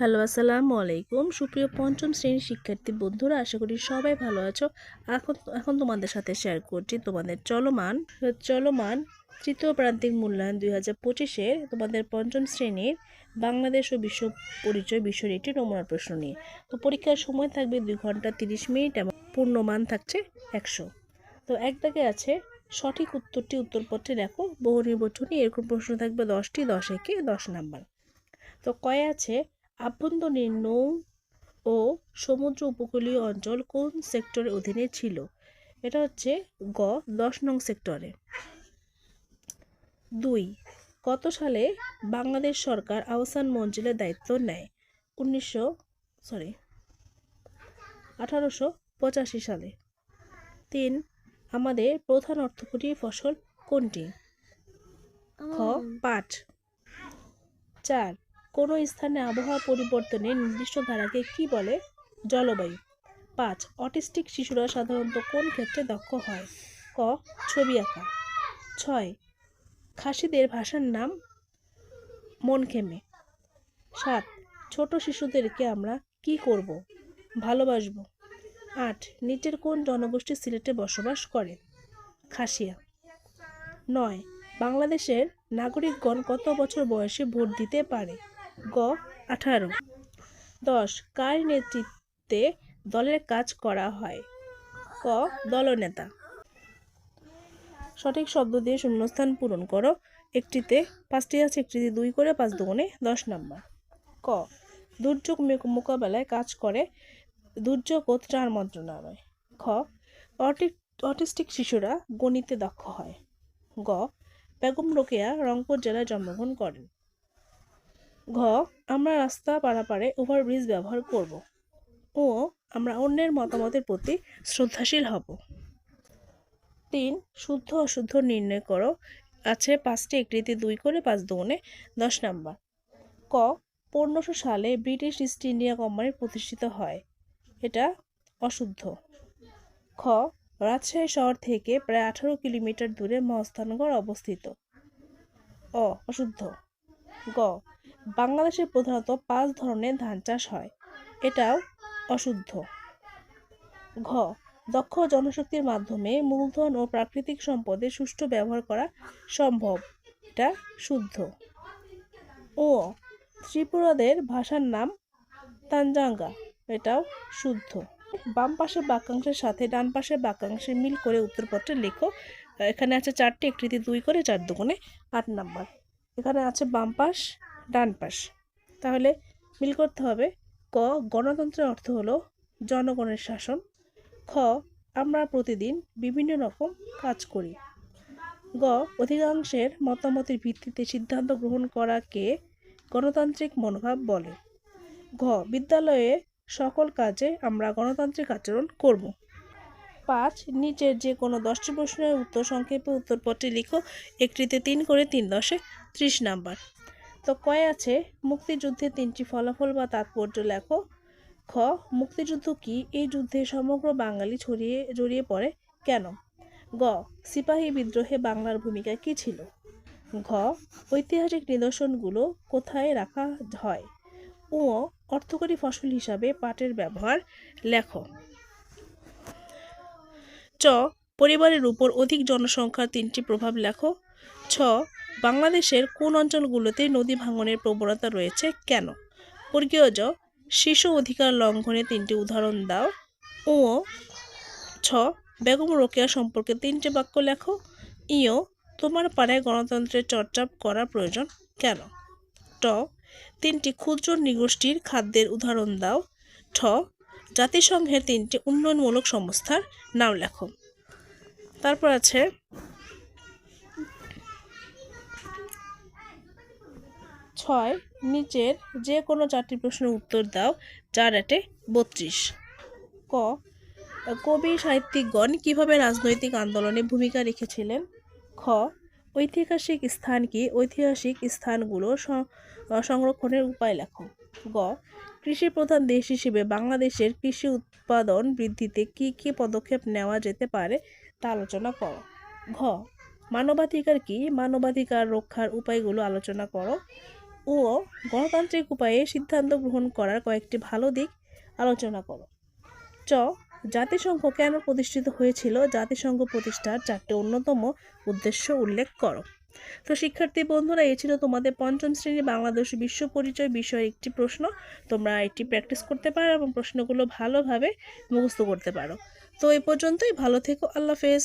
Hello, আসসালামু আলাইকুম। সুপ্রিয় পঞ্চম শ্রেণির শিক্ষার্থী বন্ধুরা, আশা করি সবাই ভালো আছো। এখন এখন তোমাদের সাথে শেয়ার করছি তোমাদের চলমান চলমান তৃতীয় প্রান্তিক মূল্যায়ন দুই হাজার পঁচিশের তোমাদের পঞ্চম শ্রেণির বাংলাদেশ ও বিশ্ব পরিচয় বিষয়ের একটি নমুনা প্রশ্ন নিয়ে। তো পরীক্ষার সময় থাকবে দুই ঘণ্টা তিরিশ মিনিট এবং পূর্ণমান থাকছে একশো। তো এক দাগে আছে, সঠিক উত্তরটি উত্তরপত্রে দেখো, বহু নির্বাচনী এরকম প্রশ্ন থাকবে দশটি, দশ একে দশ নাম্বার। তো কয়ে আছে আভ্যন্তরীণ নৌ ও সমুদ্র উপকূলীয় অঞ্চল কোন সেক্টরের অধীনে ছিল? এটা হচ্ছে গ দশ নং সেক্টরে। দুই কত সালে বাংলাদেশ সরকার আহসান মঞ্জিলের দায়িত্ব নেয়? উনিশশো সরি আঠারোশো পঁচাশি সালে। তিন আমাদের প্রধান অর্থকরী ফসল কোনটি? খ পাট। চার কোনো স্থানে আবহাওয়া পরিবর্তনের নির্দিষ্ট ধারাকে কি বলে? জলবায়ু। পাঁচ, অটিস্টিক শিশুরা সাধারণত কোন ক্ষেত্রে দক্ষ হয়? ক, ছবি আঁকা। ছয়, খাসিদের ভাষার নাম? মন খেমে সাত, ছোট শিশুদেরকে আমরা কি করব? ভালোবাসবো। আট, নিচের কোন জনগোষ্ঠী সিলেটে বসবাস করে? খাসিয়া। নয়, বাংলাদেশের নাগরিকগণ কত বছর বয়সে ভোট দিতে পারে? গ আঠারো। দশ, কার নেতৃত্বে দলের কাজ করা হয়? ক, দলনেতা। সঠিক শব্দ দিয়ে শূন্যস্থান পূরণ করো। একটিতে, পাঁচটি আছে, একটিতে দুই করে, পাঁচ দুগুণে দশ নম্বর। ক, দুর্যোগ মোকাবেলায় কাজ করে। দুর্যোগ ও ত্রাণ মন্ত্রণালয়। খ, অটি, অটিস্টিক শিশুরা গণিতে দক্ষ হয়। গ, বেগম রোকেয়া রংপুর জেলায় জন্মগ্রহণ করেন। ঘ, আমরা রাস্তা পারাপারে ওভারব্রিজ ব্যবহার করব। ও, আমরা অন্যের মতামতের প্রতি শ্রদ্ধাশীল হব। তিন, শুদ্ধ অশুদ্ধ নির্ণয় করো। আছে পাঁচটি একটিতে দুই করে পাঁচ দুগুণে দশ নাম্বার। ক, পনেরোশো সালে ব্রিটিশ ইস্ট ইন্ডিয়া কোম্পানি প্রতিষ্ঠিত হয়। এটা অশুদ্ধ। খ, রাজশাহী শহর থেকে প্রায় আঠারো কিলোমিটার দূরে মহস্থানগড় অবস্থিত। অ, অশুদ্ধ। গ বাংলাদেশে প্রধানত পাঁচ ধরনের ধান চাষ হয়। এটাও অশুদ্ধ। ঘ, দক্ষ জনশক্তির মাধ্যমে মূলধন ও প্রাকৃতিক সম্পদের সুষ্ঠু ব্যবহার করা সম্ভব। এটা শুদ্ধ। ও, ত্রিপুরাদের ভাষার নাম তানজাঙ্গা। এটাও শুদ্ধ। বাম পাশের বাক্যাংশের সাথে ডান পাশের বাক্যাংশে মিল করে উত্তরপত্রে লেখো। এখানে আছে চারটি, একটিতে দুই করে, চার দুগুণে আট নাম্বার। এখানে আছে বাম পাশ ডান পাশ। তাহলে মিল করতে হবে ক, গণতন্ত্রের অর্থ হলো জনগণের শাসন। খ, আমরা প্রতিদিন বিভিন্ন রকম কাজ করি। গ, অধিকাংশের মতামতের ভিত্তিতে সিদ্ধান্ত গ্রহণ করাকে গণতান্ত্রিক মনোভাব বলে। ঘ, বিদ্যালয়ে সকল কাজে আমরা গণতান্ত্রিক আচরণ করব। পাঁচ, নিচের যে কোনো দশটি প্রশ্নের উত্তর সংক্ষেপে উত্তরপত্রে লিখো। একটিতে তিন করে তিন দশে ত্রিশ নাম্বার। তো কয় আছে মুক্তিযুদ্ধের তিনটি ফলাফল বা তাৎপর্য লেখো। খ, মুক্তিযুদ্ধ কি? এই যুদ্ধে সমগ্র বাঙালি ছড়িয়ে, জড়িয়ে পড়ে কেন? গ, সিপাহী বিদ্রোহে বাংলার ভূমিকা কী ছিল? ঘ, ঐতিহাসিক নিদর্শনগুলো কোথায় রাখা হয়? ও অর্থকরী ফসল হিসাবে পাটের ব্যবহার লেখ। চ, পরিবারের উপর অধিক জনসংখ্যার তিনটি প্রভাব লেখো। ছ, বাংলাদেশের কোন অঞ্চলগুলোতে নদী ভাঙনের প্রবণতা রয়েছে কেন? বর্গীয় জ, শিশু অধিকার লঙ্ঘনে তিনটি উদাহরণ দাও। ও ছ, বেগম রোকেয়া সম্পর্কে তিনটি বাক্য লেখো। ইও তোমার পাড়ায় গণতন্ত্রের চর্চা করা প্রয়োজন কেন? ট, তিনটি ক্ষুদ্র নিগোষ্ঠীর খাদ্যের উদাহরণ দাও। ঠ, জাতিসংঘের তিনটি উন্নয়নমূলক সংস্থার নাম লেখো। তারপর আছে ছয় নিচের যে কোনো চারটি প্রশ্নের উত্তর দাও চার আটে বত্রিশ। ক, কবি সাহিত্যিকগণ কীভাবে রাজনৈতিক আন্দোলনে ভূমিকা রেখেছিলেন? খ, ঐতিহাসিক স্থান কি? ঐতিহাসিক স্থানগুলো সংরক্ষণের উপায় লেখো। গ, কৃষি প্রধান দেশ হিসেবে বাংলাদেশের কৃষি উৎপাদন বৃদ্ধিতে কী কী পদক্ষেপ নেওয়া যেতে পারে তা আলোচনা করো। ঘ, মানবাধিকার কি? মানবাধিকার রক্ষার উপায়গুলো আলোচনা করো। ও গণতান্ত্রিক উপায়ে সিদ্ধান্ত গ্রহণ করার কয়েকটি ভালো দিক আলোচনা করো। চ, জাতিসংঘ কেন প্রতিষ্ঠিত হয়েছিল? জাতিসংঘ প্রতিষ্ঠার চারটি অন্যতম উদ্দেশ্য উল্লেখ করো। তো শিক্ষার্থী বন্ধুরা এই ছিল তোমাদের পঞ্চম শ্রেণি বাংলাদেশ বিশ্ব পরিচয় বিষয়ের একটি প্রশ্ন। তোমরা এটি প্র্যাকটিস করতে পারো এবং প্রশ্নগুলো ভালোভাবে মুখস্থ করতে পারো। তো এই পর্যন্তই, ভালো থেকো, আল্লাহ হাফেজ।